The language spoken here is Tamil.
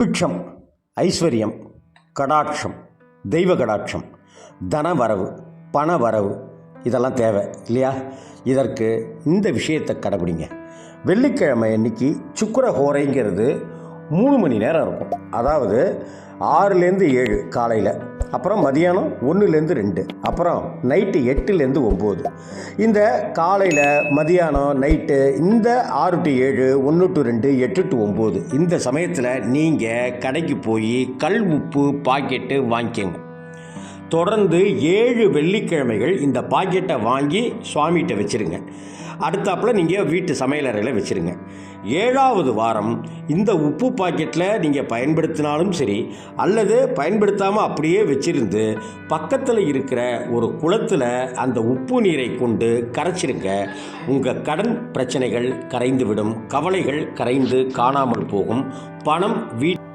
பிட்சம் ஐஸ்வர்யம் கடாட்சம் தெய்வ கடாட்சம் தன வரவு பண வரவு இதெல்லாம் தேவை இல்லையா? இதற்கு இந்த விஷயத்தை கடைபிடிங்க வெள்ளிக்கிழமை அன்னைக்கு சுக்கர ஹோரைங்கிறது மூணு மணி நேரம் இருக்கும். அதாவது ஆறுலேருந்து ஏழு காலையில். அப்புறம் மதியானம் ஒன்றுலேருந்து ரெண்டு. அப்புறம் நைட்டு எட்டுலேருந்து ஒம்பது. இந்த காலையில் மதியானம் நைட்டு இந்த ஆறு டு ஏழு ஒன்று டு ரெண்டு எட்டு டு ஒம்பது. இந்த சமயத்தில் நீங்கள் கடைக்கு போய் கல் உப்பு பாக்கெட்டு வாங்கிக்கோங்க. தொடர்ந்து ஏழு வெள்ளிக்கிழமைகள் இந்த பாக்கெட்டை வாங்கி சுவாமிகிட்ட வச்சுருங்க. அடுத்தாப்புல நீங்கள் வீட்டு சமையலறையில் வச்சுருங்க. ஏழாவது வாரம் இந்த உப்பு பாக்கெட்டில் நீங்கள் பயன்படுத்தினாலும் சரி அல்லது பயன்படுத்தாமல் அப்படியே வச்சிருந்து பக்கத்தில் இருக்கிற ஒரு குளத்தில் அந்த உப்பு நீரை கொண்டு கரைச்சிருங்க. உங்கள் கடன் பிரச்சனைகள் கரைந்துவிடும் கவலைகள் கரைந்து காணாமல் போகும். பணம் வீட்டு